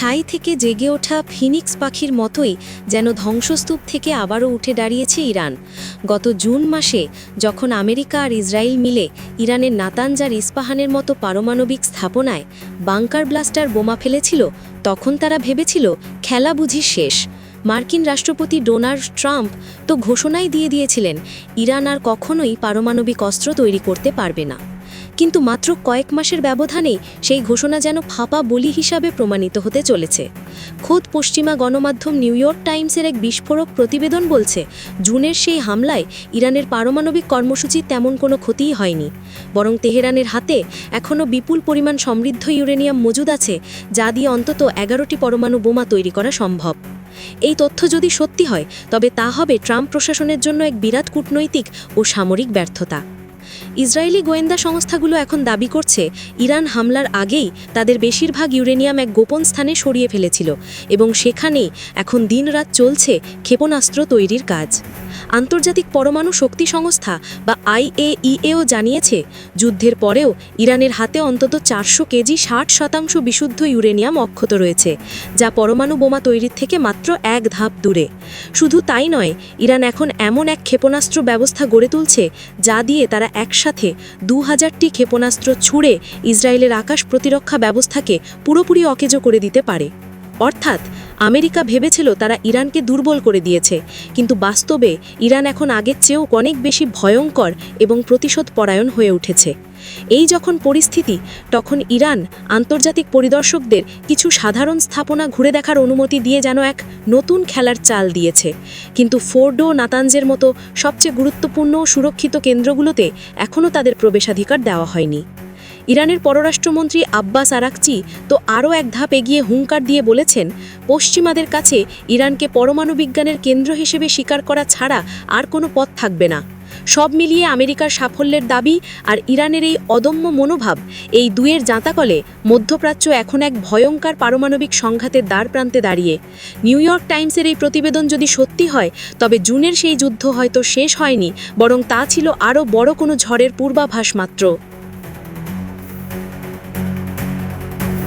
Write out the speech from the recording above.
ছাই থেকে জেগে ওঠা ফিনিক্স পাখির মতোই যেন ধ্বংসস্তূপ থেকে আবারও উঠে দাঁড়িয়েছে ইরান। গত জুন মাসে যখন আমেরিকা আর ইসরায়েল মিলে ইরানের নাতানজার ইস্পাহানের মতো পারমাণবিক স্থাপনায় বাংকার ব্লাস্টার বোমা ফেলেছিল, তখন তারা ভেবেছিল খেলা বুঝি শেষ। মার্কিন রাষ্ট্রপতি ডোনাল্ড ট্রাম্প তো ঘোষণাই দিয়ে দিয়েছিলেন, ইরান আর কখনোই পারমাণবিক অস্ত্র তৈরি করতে পারবে না। কিন্তু মাত্র কয়েক মাসের ব্যবধানেই সেই ঘোষণা যেন ফাঁপা বলি হিসাবে প্রমাণিত হতে চলেছে। খোদ পশ্চিমা গণমাধ্যম নিউ ইয়র্ক টাইমসের এক বিস্ফোরক প্রতিবেদন বলছে, জুনের সেই হামলায় ইরানের পারমাণবিক কর্মসূচির তেমন কোনো ক্ষতিই হয়নি। বরং তেহরানের হাতে এখনও বিপুল পরিমাণ সমৃদ্ধ ইউরেনিয়াম মজুদ আছে, যা দিয়ে অন্তত এগারোটি পরমাণু বোমা তৈরি করা সম্ভব। এই তথ্য যদি সত্যি হয়, তবে তা হবে ট্রাম্প প্রশাসনের জন্য এক বিরাট কূটনৈতিক ও সামরিক ব্যর্থতা। ইসরায়েলি গোয়েন্দা সংস্থাগুলো এখন দাবি করছে, ইরান হামলার আগেই তাদের বেশিরভাগ ইউরেনিয়াম এক গোপন স্থানে সরিয়ে ফেলেছিল এবং সেখানেই এখন দিনরাত চলছে ক্ষেপণাস্ত্র তৈরির কাজ। আন্তর্জাতিক পরমাণু শক্তি সংস্থা বা আইএইএও জানিয়েছে, যুদ্ধের পরেও ইরানের হাতে অন্তত চারশো কেজি ষাট শতাংশ বিশুদ্ধ ইউরেনিয়াম অক্ষত রয়েছে, যা পরমাণু বোমা তৈরির থেকে মাত্র এক ধাপ দূরে। শুধু তাই নয়, ইরান এখন এমন এক ক্ষেপণাস্ত্র ব্যবস্থা গড়ে তুলছে, যা দিয়ে তারা একসাথে দু হাজারটি ক্ষেপণাস্ত্র ছুঁড়ে ইসরায়েলের আকাশ প্রতিরক্ষা ব্যবস্থাকে পুরোপুরি অকেজো করে দিতে পারে। অর্থাৎ আমেরিকা ভেবেছিল তারা ইরানকে দুর্বল করে দিয়েছে, কিন্তু বাস্তবে ইরান এখন আগের চেয়েও অনেক বেশি ভয়ঙ্কর এবং প্রতিশোধ পরায়ণ হয়ে উঠেছে। এই যখন পরিস্থিতি, তখন ইরান আন্তর্জাতিক পরিদর্শকদের কিছু সাধারণ স্থাপনা ঘুরে দেখার অনুমতি দিয়ে যেন এক নতুন খেলার চাল দিয়েছে। কিন্তু ফোর্ডো নাতানজের মতো সবচেয়ে গুরুত্বপূর্ণ সুরক্ষিত কেন্দ্রগুলোতে এখনও তাদের প্রবেশাধিকার দেওয়া হয়নি। ইরানের পররাষ্ট্রমন্ত্রী আব্বাস আরাকচি তো আরও এক ধাপ এগিয়ে হুঙ্কার দিয়ে বলেছেন, পশ্চিমাদের কাছে ইরানকে পরমাণু বিজ্ঞানের কেন্দ্র হিসেবে স্বীকার করা ছাড়া আর কোনো পথ থাকবে না। সব মিলিয়ে আমেরিকার সাফল্যের দাবি আর ইরানের এই অদম্য মনোভাব এই দুয়ের জাঁতাকলে মধ্যপ্রাচ্য এখন এক ভয়ঙ্কর পারমাণবিক সংঘাতের দ্বার প্রান্তে দাঁড়িয়ে। নিউ ইয়র্ক টাইমসের এই প্রতিবেদন যদি সত্যি হয়, তবে জুনের সেই যুদ্ধ হয়তো শেষ হয়নি, বরং তা ছিল আরও বড় কোনো ঝড়ের পূর্বাভাস মাত্র।